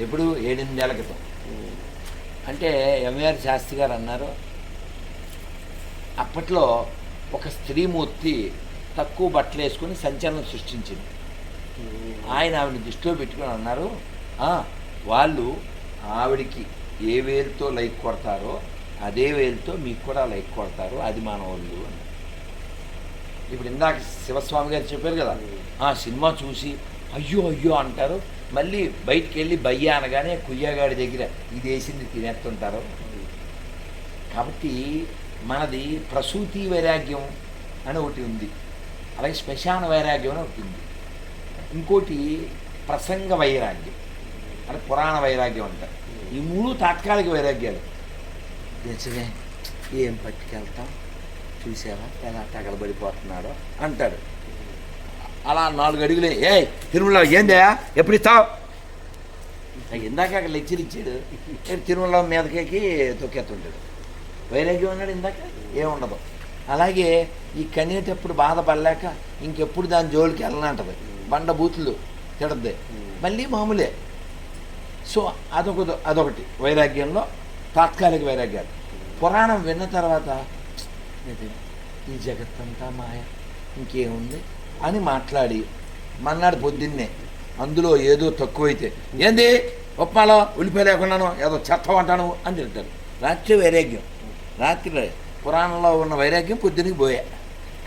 ఎప్పుడు ఏడెనిమిదేళ్ళ క్రితం. అంటే ఎంఆర్ శాస్త్రి గారు అన్నారు అప్పట్లో ఒక స్త్రీమూర్తి తక్కువ బట్టలు వేసుకొని సంచలనం సృష్టించింది. ఆయన ఆవిడ దృష్టిలో పెట్టుకొని అన్నారు "ఆ, వాళ్ళు ఆవిడికి ఏ వేలుతో లైక్ కొడతారో అదే వేలుతో మీకు కూడా లైక్ కొడతారు అది మన వాళ్ళు అని. ఇప్పుడు ఇందాక శివస్వామి గారు చెప్పారు కదా ఆ సినిమా చూసి అయ్యో అయ్యో అంటారు. మళ్ళీ బయటికి వెళ్ళి బయ్య అనగానే కుయ్యగాడి దగ్గర ఇది వేసింది తినేస్తుంటారు. కాబట్టి మనది ప్రసూతి వైరాగ్యం అని ఒకటి ఉంది. అలాగే శ్మశాన వైరాగ్యం అని ఒకటి ఉంది. ఇంకోటి ప్రసంగ వైరాగ్యం. అంటే పురాణ వైరాగ్యం అంటారు ఈ మూడు తాత్కాలిక వైరాగ్యాలు. నిజమే. ఏం పట్టుకెళ్తాం? చూసావా? ఎలా తగలబడిపోతున్నాడో? అంటాడు. అలా నాలుగు అడుగులే. ఏ తిరుమల ఏందే? ఎప్పుడు ఇస్తావు? ఇందాక అక్కడ లెక్చర్ ఇచ్చాడు. తిరుమల మీదకేకి తొక్కేస్తుంటాడు. వైరాగ్యం అన్నాడు ఇందాక? ఏముండదు. అలాగే ఈ కనేటప్పుడు బాధపడలేక ఇంకెప్పుడు దాని జోలికి వెళ్ళనంటది. బండ బూతులు తిడద్ది. మళ్ళీ మామూలే. సో అదొక అదొకటి. వైరాగ్యంలో తాత్కాలిక వైరాగ్యాలు. పురాణం విన్న తర్వాత ఈ జగత్తంతా మాయ. ఇంకేముంది? అని మాట్లాడి మన్నాడు పొద్దున్నే అందులో ఏదో తక్కువైతే ఏంది? ఉప్మాలో ఉల్లిపాయ లేకుండాను ఏదో చెత్త అంటాను అని తింటారు రాత్రి వైరాగ్యం. రాత్రి పురాణంలో ఉన్న వైరాగ్యం పొద్దున్నకి పోయా.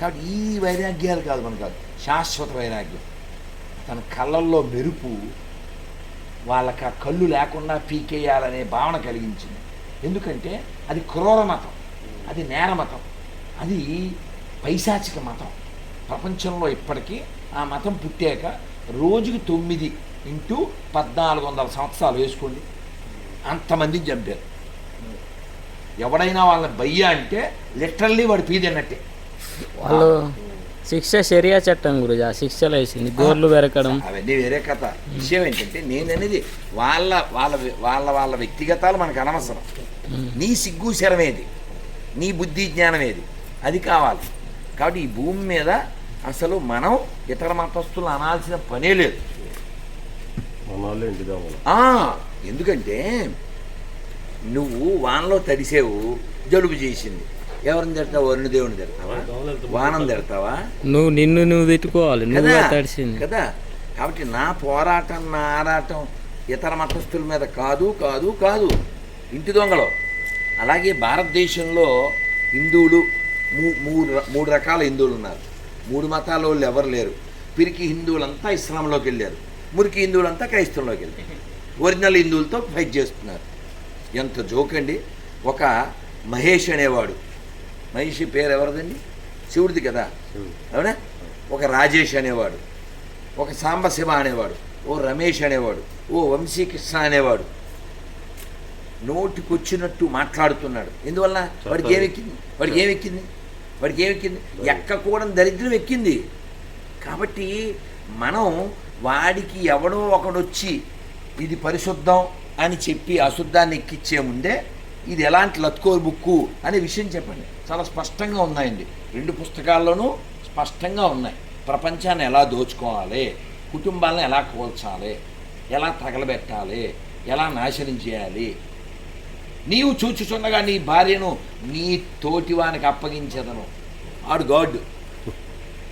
కాబట్టి ఈ వైరాగ్యాలు కాదు మన కాదు శాశ్వత వైరాగ్యం. తన కళ్ళల్లో మెరుపు వాళ్ళకి ఆ కళ్ళు లేకుండా పీకేయాలనే భావన కలిగించింది. ఎందుకంటే అది క్రూర మతం అది నేర మతం అది పైశాచిక మతం. ప్రపంచంలో ఇప్పటికీ ఆ మతం పుట్టాక రోజుకి తొమ్మిది ఇంటూ పద్నాలుగు వందల సంవత్సరాలు వేసుకోండి. అంతమందిని చంపారు. ఎవడైనా వాళ్ళని బయ్య అంటే లిటరల్లీ వాడు పీదన్నట్టే వాళ్ళు శిక్ష షరియా చట్టం గురించి ఆ శిక్షలు వేసింది. గోర్లు వెరకడం. అవన్నీ వేరే కథ. విషయం ఏంటంటే నేను అనేది వాళ్ళ వాళ్ళ వాళ్ళ వాళ్ళ వ్యక్తిగతాలు మనకు అనవసరం. నీ సిగ్గు శరమేది. నీ బుద్ధి జ్ఞానం ఏది అది కావాలి. కాబట్టి ఈ భూమి మీద అసలు మనం ఇతర మతస్థులు అనాల్సిన పనే లేదు. ఎందుకంటే నువ్వు వానలో తడిసేవు జలుబు చేసింది. ఎవరిని తిడతావు? వరుణ దేవుని తిడతావా? వానం తిడతావా? నువ్వు నిన్ను నువ్వు తిట్టుకోవాలి. తడిసింది. కదా. కాబట్టి నా పోరాటం నా ఆరాటం ఇతర మతస్థుల మీద కాదు కాదు కాదు. ఇంటి దొంగలు. అలాగే భారతదేశంలో హిందువులు మూడు మూడు రకాల హిందువులు ఉన్నారు. మూడు మతాల వాళ్ళు ఎవరు లేరు. పిరికి హిందువులంతా ఇస్లాంలోకి వెళ్ళారు. మురికి హిందువులంతా క్రైస్తవంలోకి వెళ్ళారు. ఒరిజినల్ హిందువులతో ఫైట్ చేస్తున్నారు. ఎంత జోక్ అండి. ఒక మహేష్ అనేవాడు. మహేష్ పేరు ఎవరిదండి? శివుడిది కదా. అవునా? ఒక రాజేష్ అనేవాడు. ఒక సాంబశివ అనేవాడు. ఓ రమేష్ అనేవాడు. ఓ వంశీకృష్ణ అనేవాడు. నోటికొచ్చినట్టు మాట్లాడుతున్నాడు. ఎందువల్ల? వాడికి ఏమెక్కింది వాడికి ఏమెక్కింది వాడికి ఏమెక్కింది ఎక్కకూడని దరిద్రం ఎక్కింది. కాబట్టి మనం వాడికి ఎవడో ఒకడొచ్చి ఇది పరిశుద్ధం అని చెప్పి అశుద్ధాన్ని ఎక్కిచ్చే ముందే ఇది ఎలాంటి లత్కోర్ బుక్కు అనే విషయం చెప్పండి. చాలా స్పష్టంగా ఉన్నాయండి. రెండు పుస్తకాల్లోనూ స్పష్టంగా ఉన్నాయి. ప్రపంచాన్ని ఎలా దోచుకోవాలి? కుటుంబాలను ఎలా కోల్చాలి? ఎలా తగలబెట్టాలి? ఎలా నాశనం చేయాలి? నీవు చూచుచుండగా నీ భార్యను నీ తోటివానికి అప్పగించదను. ఆడు గాడ్.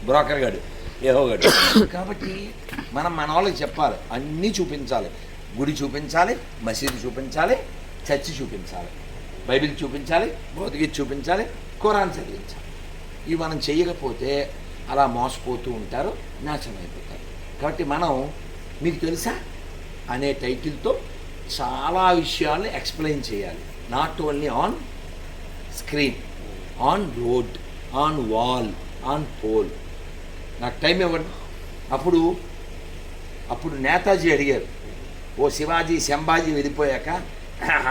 బ్రోకర్ గాడు. ఏహో గాడు. కాబట్టి మనం మన వాళ్ళకి చెప్పాలి. అన్నీ చూపించాలి. గుడి చూపించాలి మసీదు చూపించాలి చర్చి చూపించాలి బైబిల్ చూపించాలి భౌతిగీత చూపించాలి ఖురాన్ చదివించాలి. ఇవి మనం చేయకపోతే అలా మోసపోతూ ఉంటారు నాశనం అయిపోతారు. కాబట్టి మనం మీకు తెలుసా? అనే టైటిల్తో చాలా విషయాల్ని ఎక్స్ప్లెయిన్ చేయాలి. Not only on screen on road on wall on pole నాకు టైం ఇవ్వండి. అప్పుడు అప్పుడు నేతాజీ అడిగారు ఓ శివాజీ శంభాజీ వెళ్ళిపోయాక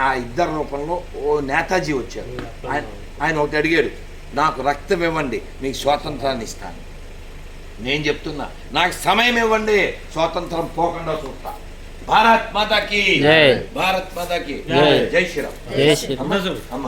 ఆ ఇద్దరు రూపంలో ఓ నేతాజీ వచ్చారు. ఆయన ఆయన ఒకటి అడిగాడు నాకు రక్తం ఇవ్వండి మీకు స్వాతంత్రాన్ని ఇస్తాను. నేను చెప్తున్నా నాకు సమయం ఇవ్వండి స్వాతంత్రం పోకుండా చూస్తాను భారత్ మాతాకి జై. భారత్ మాతాకి జై. శ్రీరామ్ జై శ్రీరామ్. అమ్మ